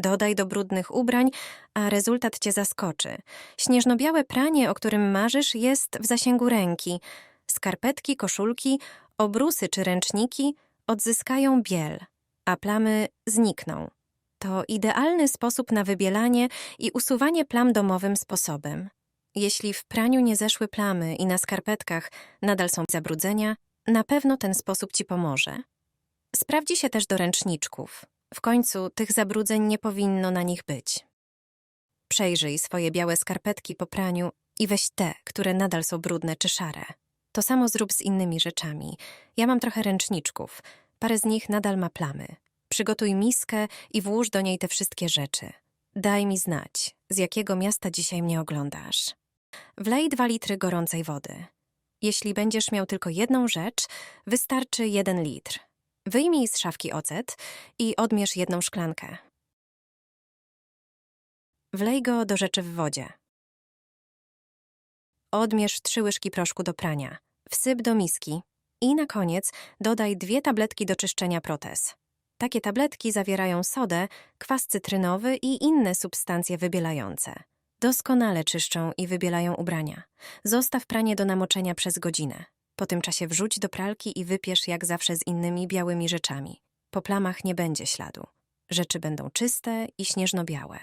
Dodaj do brudnych ubrań, a rezultat cię zaskoczy. Śnieżno-białe pranie, o którym marzysz, jest w zasięgu ręki. Skarpetki, koszulki, obrusy czy ręczniki odzyskają biel, a plamy znikną. To idealny sposób na wybielanie i usuwanie plam domowym sposobem. Jeśli w praniu nie zeszły plamy i na skarpetkach nadal są zabrudzenia, na pewno ten sposób ci pomoże. Sprawdzi się też do ręczniczków. W końcu tych zabrudzeń nie powinno na nich być. Przejrzyj swoje białe skarpetki po praniu i weź te, które nadal są brudne czy szare. To samo zrób z innymi rzeczami. Ja mam trochę ręczniczków. Parę z nich nadal ma plamy. Przygotuj miskę i włóż do niej te wszystkie rzeczy. Daj mi znać, z jakiego miasta dzisiaj mnie oglądasz. Wlej dwa litry gorącej wody. Jeśli będziesz miał tylko jedną rzecz, wystarczy jeden litr. Wyjmij z szafki ocet i odmierz jedną szklankę. Wlej go do rzeczy w wodzie. Odmierz trzy łyżki proszku do prania. Wsyp do miski i na koniec dodaj dwie tabletki do czyszczenia protez. Takie tabletki zawierają sodę, kwas cytrynowy i inne substancje wybielające. Doskonale czyszczą i wybielają ubrania. Zostaw pranie do namoczenia przez godzinę. Po tym czasie wrzuć do pralki i wypierz jak zawsze z innymi białymi rzeczami. Po plamach nie będzie śladu. Rzeczy będą czyste i śnieżno-białe.